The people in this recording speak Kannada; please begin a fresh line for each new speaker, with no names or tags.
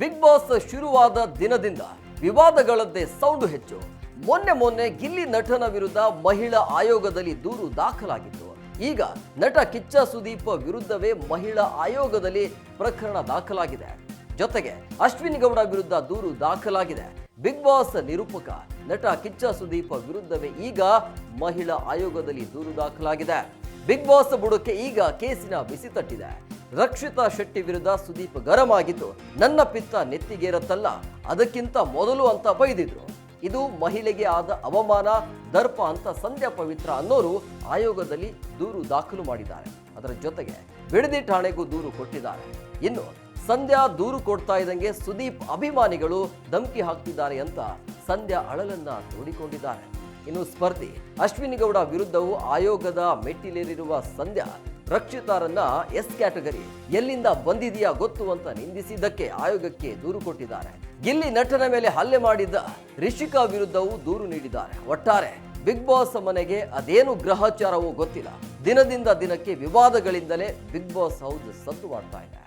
ಬಿಗ್ ಬಾಸ್ ಶುರುವಾದ ದಿನದಿಂದ ವಿವಾದಗಳದ್ದೇ ಸೌಂಡು ಹೆಚ್ಚು. ಮೊನ್ನೆ ಮೊನ್ನೆ ಗಿಲ್ಲಿ ನಟನ ವಿರುದ್ಧ ಮಹಿಳಾ ಆಯೋಗದಲ್ಲಿ ದೂರು ದಾಖಲಾಗಿತ್ತು. ಈಗ ನಟ ಕಿಚ್ಚ ಸುದೀಪ್ ವಿರುದ್ಧವೇ ಮಹಿಳಾ ಆಯೋಗದಲ್ಲಿ ಪ್ರಕರಣ ದಾಖಲಾಗಿದೆ. ಜೊತೆಗೆ ಅಶ್ವಿನ್ ಗೌಡ ವಿರುದ್ಧ ದೂರು ದಾಖಲಾಗಿದೆ. ಬಿಗ್ ಬಾಸ್ ನಿರೂಪಕ ನಟ ಕಿಚ್ಚ ಸುದೀಪ್ ವಿರುದ್ಧವೇ ಈಗ ಮಹಿಳಾ ಆಯೋಗದಲ್ಲಿ ದೂರು ದಾಖಲಾಗಿದೆ. ಬಿಗ್ ಬಾಸ್ ಬುಡಕ್ಕೆ ಈಗ ಕೇಸಿನ ಬಿಸಿ ತಟ್ಟಿದೆ. ರಕ್ಷಿತಾ ಶೆಟ್ಟಿ ವಿರುದ್ಧ ಸುದೀಪ್ ಗರಂ ಆಗಿದ್ದು ನನ್ನ ಪಿತ್ತ ನೆತ್ತಿಗೇರತ್ತಲ್ಲ, ಅದಕ್ಕಿಂತ ಮೊದಲು ಅಂತ ಬೈದಿದ್ರು. ಇದು ಮಹಿಳೆಗೆ ಆದ ಅವಮಾನ, ದರ್ಪ ಅಂತ ಸಂಧ್ಯಾ ಪವಿತ್ರ ಅನ್ನೋರು ಆಯೋಗದಲ್ಲಿ ದೂರು ದಾಖಲು ಮಾಡಿದ್ದಾರೆ. ಅದರ ಜೊತೆಗೆ ಬಿಡದಿ ಠಾಣೆಗೂ ದೂರು ಕೊಟ್ಟಿದ್ದಾರೆ. ಇನ್ನು ಸಂಧ್ಯಾ ದೂರು ಕೊಡ್ತಾ ಇದ್ದಂಗೆ ಸುದೀಪ್ ಅಭಿಮಾನಿಗಳು ಧಮಕಿ ಹಾಕ್ತಿದ್ದಾರೆ ಅಂತ ಸಂಧ್ಯಾ ಅಳಲನ್ನ ತೋಡಿಕೊಂಡಿದ್ದಾರೆ ಇನ್ನು ಸ್ಪರ್ಧಿ ಅಶ್ವಿನಿ ಗೌಡ ವಿರುದ್ಧವೂ ಆಯೋಗದ ಮೆಟ್ಟಿಲೇರಿರುವ ಸಂಧ್ಯಾ ರಕ್ಷಿತಾರನ್ನ ಎಸ್ ಕ್ಯಾಟಗರಿ, ಎಲ್ಲಿಂದ ಬಂದಿದೆಯಾ ಗೊತ್ತು ಅಂತ ನಿಂದಿಸಿದ್ದಕ್ಕೆ ಆಯೋಗಕ್ಕೆ ದೂರು ಕೊಟ್ಟಿದ್ದಾರೆ. ಗಿಲ್ಲಿ ನಟನ ಮೇಲೆ ಹಲ್ಲೆ ಮಾಡಿದ್ದ ರಿಷಿಕಾ ವಿರುದ್ಧವೂ ದೂರು ನೀಡಿದ್ದಾರೆ. ಒಟ್ಟಾರೆ, ಬಿಗ್ ಬಾಸ್ ಮನೆಗೆ ಅದೇನು ಗ್ರಹಚಾರವೋ ಗೊತ್ತಿಲ್ಲ. ದಿನದಿಂದ ದಿನಕ್ಕೆ ವಿವಾದಗಳಿಂದಲೇ ಬಿಗ್ ಬಾಸ್ ಹೌಸ್ ಸದ್ದು ಮಾಡ್ತಾ ಇದೆ.